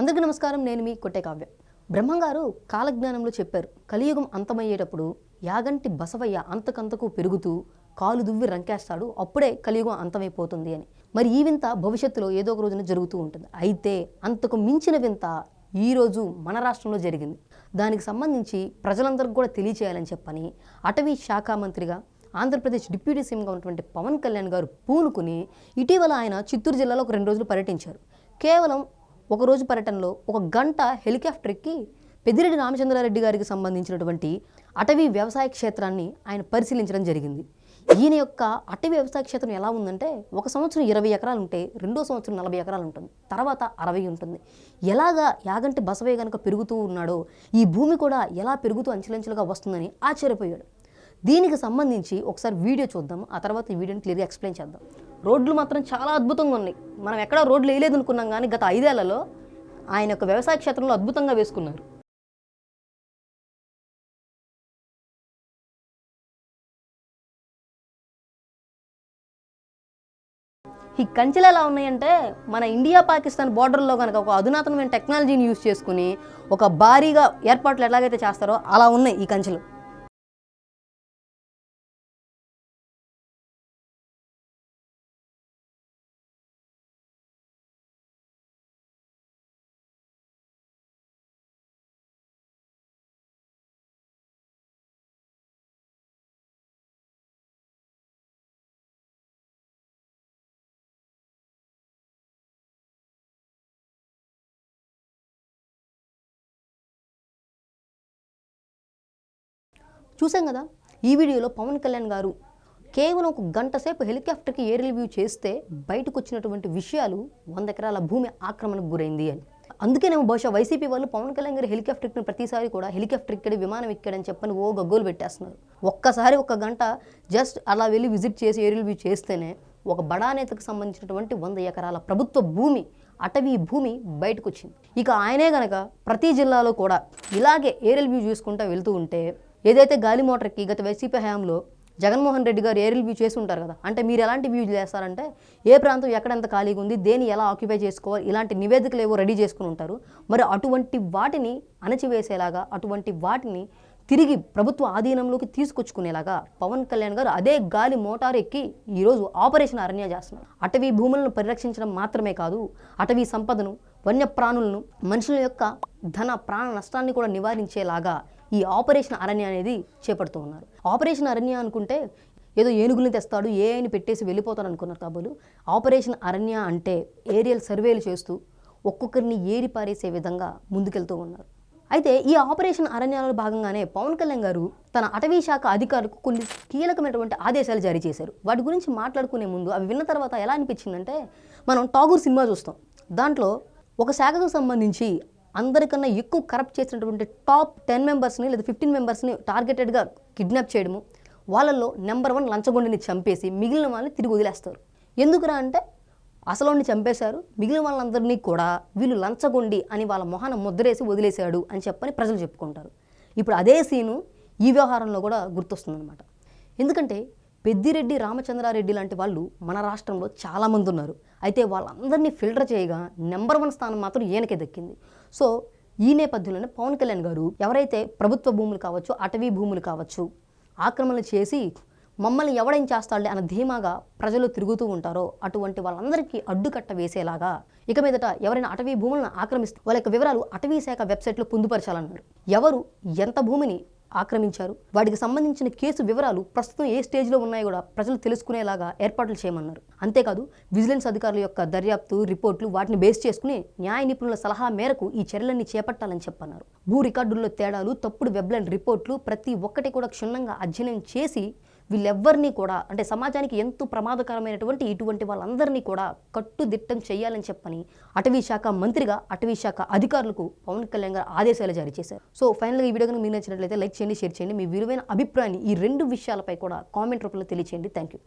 అందరికీ నమస్కారం నేను మీ కొట్టే కావ్య. బ్రహ్మంగారు కాలజ్ఞానంలో చెప్పారు కలియుగం అంతమయ్యేటప్పుడు యాగంటి బసవయ్య అంతకంతకు పెరుగుతూ కాలు దువ్వి రంకేస్తాడు అప్పుడే కలియుగం అంతమైపోతుంది అని. మరి ఈ వింత భవిష్యత్తులో ఏదో ఒక రోజున జరుగుతూ ఉంటుంది. అయితే అంతకు మించిన వింత ఈరోజు మన రాష్ట్రంలో జరిగింది. దానికి సంబంధించి ప్రజలందరికీ కూడా తెలియచేయాలని చెప్పని అటవీ శాఖ మంత్రిగా ఆంధ్రప్రదేశ్ డిప్యూటీ సీఎంగా ఉన్నటువంటి పవన్ కళ్యాణ్ గారు పూనుకుని ఇటీవల ఆయన చిత్తూరు జిల్లాలో ఒక రెండు రోజులు పర్యటించారు. కేవలం ఒకరోజు పర్యటనలో ఒక గంట హెలికాప్టర్ ఎక్కి పెద్దిరెడ్డి రామచంద్రారెడ్డి గారికి సంబంధించినటువంటి అటవీ వ్యవసాయ క్షేత్రాన్ని ఆయన పరిశీలించడం జరిగింది. ఈయన యొక్క అటవీ వ్యవసాయ క్షేత్రం ఎలా ఉందంటే ఒక సంవత్సరం ఇరవై ఎకరాలు ఉంటే రెండో సంవత్సరం నలభై ఎకరాలు ఉంటుంది. తర్వాత అరవై ఉంటుంది. ఎలాగా యాగంటి బసవయ్య కనుక పెరుగుతూ ఉన్నాడో ఈ భూమి కూడా ఎలా పెరుగుతూ అంచెలంచెలుగా వస్తుందని ఆశ్చర్యపోయాడు. దీనికి సంబంధించి ఒకసారి వీడియో చూద్దాం. ఆ తర్వాత ఈ వీడియోని క్లియర్గా ఎక్స్ప్లెయిన్ చేద్దాం. రోడ్లు మాత్రం చాలా అద్భుతంగా ఉన్నాయి. మనం ఎక్కడ రోడ్లు వేయలేదు అనుకున్నాం కానీ గత ఐదేళ్ళలో ఆయన యొక్క వ్యవసాయ క్షేత్రంలో అద్భుతంగా వేసుకున్నారు. ఈ కంచెలు ఎలా ఉన్నాయంటే మన ఇండియా పాకిస్తాన్ బార్డర్లో కనుక ఒక అధునాతనమైన టెక్నాలజీని యూజ్ చేసుకుని ఒక భారీగా ఏర్పాట్లు ఎలాగైతే చేస్తారో అలా ఉన్నాయి ఈ కంచెలు. చూసాం కదా? ఈ వీడియోలో పవన్ కళ్యాణ్ గారు కేవలం ఒక గంట సేపు హెలికాప్టర్కి ఎయిర్ రివ్యూ చేస్తే బయటకు వచ్చినటువంటి విషయాలు వంద ఎకరాల భూమి ఆక్రమణకు గురైంది అని. అందుకేనేమో బహుశా వైసీపీ వాళ్ళు పవన్ కళ్యాణ్ గారు హెలికాప్టర్ ఎక్కిన ప్రతిసారి కూడా హెలికాప్టర్ ఇక్కడ విమానం ఎక్కడని చెప్పని ఓ గగ్గోలు పెట్టేస్తున్నారు. ఒక్కసారి ఒక గంట జస్ట్ అలా వెళ్ళి విజిట్ చేసి ఎయిర్ రివ్యూ చేస్తేనే ఒక బడా నేతకు సంబంధించినటువంటి వంద ఎకరాల ప్రభుత్వ భూమి అటవీ భూమి బయటకు వచ్చింది ఇక ఆయనే గనక ప్రతి జిల్లాలో కూడా ఇలాగే ఎయిర్ రివ్యూ చూసుకుంటూ వెళ్తూ ఉంటే ఏదైతే గాలి మోటార్కి గత వైసీపీ హయాంలో జగన్మోహన్ రెడ్డి గారు ఏరియల్ వ్యూ చేసి ఉంటారు కదా అంటే మీరు ఎలాంటి వ్యూ చేస్తారంటే ఏ ప్రాంతం ఎక్కడెంత ఖాళీగా ఉంది దేని ఎలా ఆక్యుపై చేసుకోవాలి ఇలాంటి నివేదికలు ఏవో రెడీ చేసుకుని ఉంటారు. మరి అటువంటి వాటిని అణచివేసేలాగా అటువంటి వాటిని తిరిగి ప్రభుత్వ ఆధీనంలోకి తీసుకొచ్చుకునేలాగా పవన్ కళ్యాణ్ గారు అదే గాలి మోటార్ ఎక్కి ఈరోజు ఆపరేషన్ అరణ్య చేస్తున్నారు. అటవీ భూములను పరిరక్షించడం మాత్రమే కాదు అటవీ సంపదను వన్యప్రాణులను మనుషుల యొక్క ధన ప్రాణ నష్టాన్ని కూడా నివారించేలాగా ఈ ఆపరేషన్ అరణ్య అనేది చేపడుతూ ఉన్నారు. ఆపరేషన్ అరణ్య అనుకుంటే ఏదో ఏనుగుల్ని తెస్తాడు ఏ అని పెట్టేసి వెళ్ళిపోతాడు అనుకున్నారు కాబోలు. ఆపరేషన్ అరణ్య అంటే ఏరియల్ సర్వేలు చేస్తూ ఒక్కొక్కరిని ఏరి పారేసే విధంగా ముందుకెళ్తూ ఉన్నారు. అయితే ఈ ఆపరేషన్ అరణ్యాలలో భాగంగానే పవన్ కళ్యాణ్ గారు తన అటవీ శాఖ అధికారులకు కొన్ని కీలకమైనటువంటి ఆదేశాలు జారీ చేశారు. వాటి గురించి మాట్లాడుకునే ముందు అవి విన్న తర్వాత ఎలా అనిపించిందంటే మనం టాగూర్ సినిమా చూస్తాం. దాంట్లో ఒక శాఖకు సంబంధించి అందరికన్నా ఎక్కువ కరప్ట్ చేసినటువంటి టాప్ టెన్ మెంబర్స్ని లేదా ఫిఫ్టీన్ మెంబర్స్ని టార్గెటెడ్గా కిడ్నాప్ చేయడము వాళ్ళల్లో నెంబర్ వన్ లంచగొండిని చంపేసి మిగిలిన వాళ్ళని తిరిగి వదిలేస్తారు. ఎందుకురా అంటే అసలోని చంపేశారు మిగిలిన వాళ్ళందరినీ కూడా వీళ్ళు లంచగొండి అని వాళ్ళ మొహాన ముద్రేసి వదిలేశాడు అని చెప్పని ప్రజలు చెప్పుకుంటారు. ఇప్పుడు అదే సీను ఈ వ్యవహారంలో కూడా గుర్తొస్తుందన్నమాట. ఎందుకంటే పెద్దిరెడ్డి రామచంద్రారెడ్డి లాంటి వాళ్ళు మన రాష్ట్రంలో చాలామంది ఉన్నారు. అయితే వాళ్ళందరినీ ఫిల్టర్ చేయగా నెంబర్ వన్ స్థానం మాత్రం ఈయనకే దక్కింది. సో ఈ నేపథ్యంలోనే పవన్ కళ్యాణ్ గారు ఎవరైతే ప్రభుత్వ భూములు కావచ్చు అటవీ భూములు కావచ్చు ఆక్రమణలు చేసి మమ్మల్ని ఎవడేం చేస్తాడులే అన్న ధీమాగా ప్రజలు తిరుగుతూ ఉంటారో అటువంటి వాళ్ళందరికీ అడ్డుకట్ట వేసేలాగా ఇక మీదట ఎవరైనా అటవీ భూములను ఆక్రమిస్తే వాళ్ళ యొక్క వివరాలు అటవీ శాఖ వెబ్సైట్లో పొందుపరచాలన్నారు. ఎవరు ఎంత భూమిని ఆక్రమించారు. వాటికి సంబంధించిన కేసు వివరాలు ప్రస్తుతం ఏ స్టేజ్లో ఉన్నాయో కూడా ప్రజలు తెలుసుకునేలాగా ఏర్పాట్లు చేయమన్నారు. అంతేకాదు విజిలెన్స్ అధికారుల యొక్క దర్యాప్తు రిపోర్ట్లు వాటిని బేస్ చేసుకుని న్యాయ నిపుణుల సలహా మేరకు ఈ చర్యలన్నీ చేపట్టాలని చెప్పన్నారు. భూ రికార్డుల్లో తేడాలు తప్పుడు వెబ్లైన్ రిపోర్ట్లు ప్రతి ఒక్కటి కూడా క్షుణ్ణంగా అధ్యయనం చేసి వీళ్ళెవ్వరినీ కూడా అంటే సమాజానికి ఎంతో ప్రమాదకరమైనటువంటి ఇటువంటి వాళ్ళందరినీ కూడా కట్టుదిట్టం చేయాలని చెప్పని అటవీ శాఖ మంత్రిగా అటవీ శాఖ అధికారులకు పవన్ కళ్యాణ్ గారు ఆదేశాలు జారీ చేశారు. సో ఫైనల్గా ఈ వీడియో కనుక మీకు నచ్చినట్లయితే లైక్ చేయండి షేర్ చేయండి. మీ విలువైన అభిప్రాయాన్ని ఈ రెండు విషయాలపై కూడా కామెంట్ రూపంలో తెలియచేయండి. Thank you.